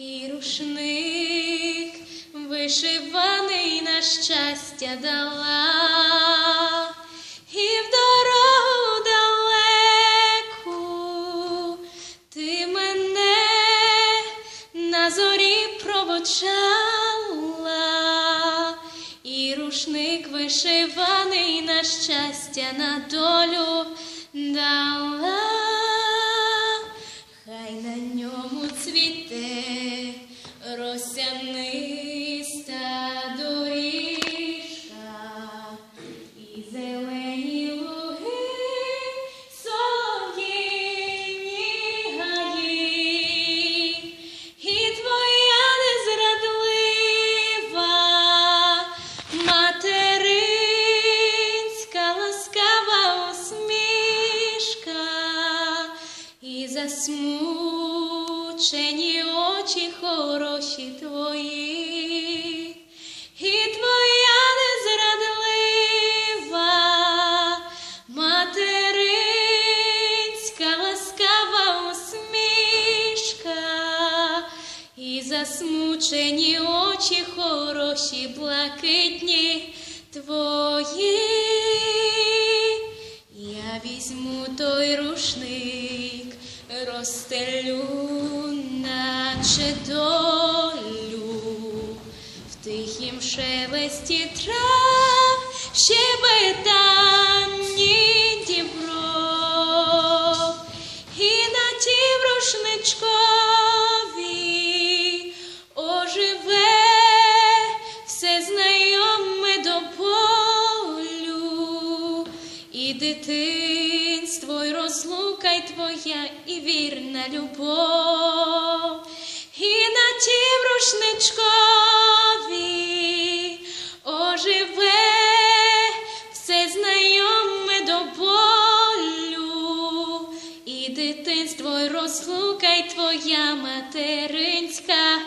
і рушник вишиваний на щастя дала, і в дорогу далеку ти мене на зорі проводжала, і рушник вишиваний на щастя на долю дала, засмучені очі хороші твої, і твоя незрадлива материнська ласкава усмішка. І засмучені очі хороші, блакитні твої. Я візьму той рушник, розстелю, долю, в тихім шелесті трав, щебетанні дібров, і на оживе все знайоме до болю, і дитинство, й розлука й твоя, і вірна любов, і на тім рушничкові оживе все знайоме до болю, і дитинство, й розлука й твоя материнська